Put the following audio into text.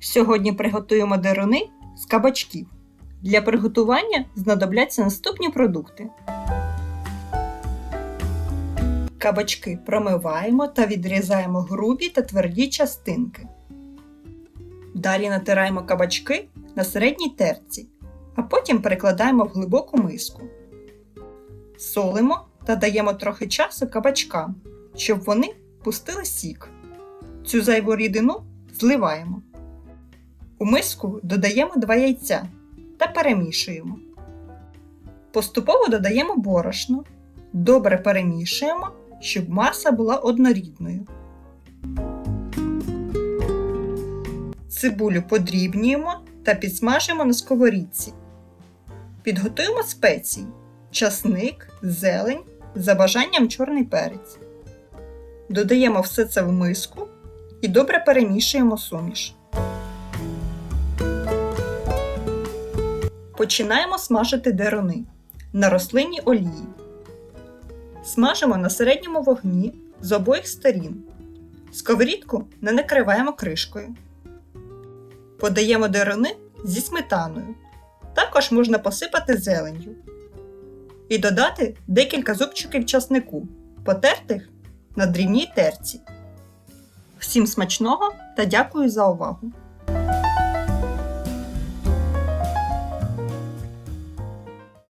Сьогодні приготуємо деруни з кабачків. Для приготування знадобляться наступні продукти. Кабачки промиваємо та відрізаємо грубі та тверді частинки. Далі натираємо кабачки на середній терці, а потім перекладаємо в глибоку миску. Солимо та даємо трохи часу кабачкам, щоб вони пустили сік. Цю зайву рідину зливаємо. У миску додаємо 2 яйця та перемішуємо. Поступово додаємо борошно. Добре перемішуємо, щоб маса була однорідною. Цибулю подрібнюємо та підсмажимо на сковорідці. Підготуємо спеції: часник, зелень, за бажанням чорний перець. Додаємо все це в миску і добре перемішуємо суміш. Починаємо смажити деруни на рослинній олії. Смажимо на середньому вогні з обох сторін. Сковорідку не накриваємо кришкою. Подаємо деруни зі сметаною. Також можна посипати зеленню. І додати декілька зубчиків часнику, потертих на дрібній терці. Всім смачного та дякую за увагу!